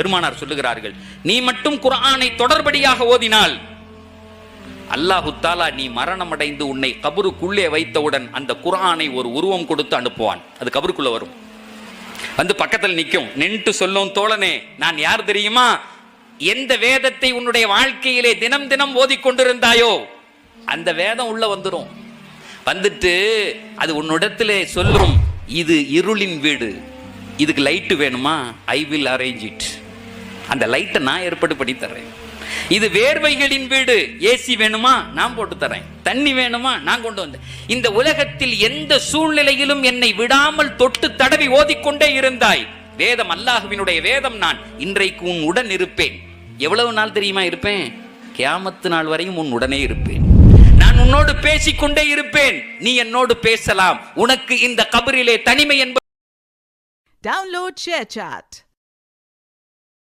பெருமானார் சொல்லுகிறார்கள் நீ மட்டும் குர்ஆனை தொடர்படியாக ஓதினால் அல்லாஹு தாலா நீ மரணமடைந்து உன்னை கபருக்குள்ளே வைத்தவுடன் அந்த குரானை ஒரு உருவம் கொடுத்து அனுப்புவான். அது கபருக்குள்ள வரும். வந்து பக்கத்தில் நிற்கும் நின்று சொல்லும் தோழனே நான் யார் தெரியுமா? எந்த வேதத்தை உன்னுடைய வாழ்க்கையிலே தினம் தினம் ஓதிக்கொண்டிருந்தாயோ அந்த வேதம் உள்ள வந்துடும் வந்துட்டு அது உன்னிடத்திலே சொல்லும் இது இருளின் வீடு இதுக்கு லைட்டு வேணுமா? ஐ வில் அரேஞ்ச் இட் அந்த லைட்டை நான் ஏற்பாடு பண்ணி தர்றேன். இது வேர்வைகளின் வீடு. ஏசி வேணுமா? நான் போட்டு தரேன் தண்ணி வேணுமா? நான் கொண்டு வந்தேன் இந்த உலகத்தில் எந்த சூழ்நிலையிலும் என்னை விடாமல் தொட்டு தடவி ஓதிக்கொண்டே இருந்தாய். வேதம் அல்லாஹுவினுடைய வேதம் நான். இன்றைக்கு உன் உடன் இருப்பேன். எவ்வளவு நாள் தெரியுமா இருப்பேன்? கியாமத்து நாள் வரையும் உன் உடனே இருப்பேன். நான் உன்னோடு பேசிக்கொண்டே இருப்பேன். நீ என்னோடு பேசலாம். உனக்கு இந்த கபரிலே தனிமை என்பது Download சாட்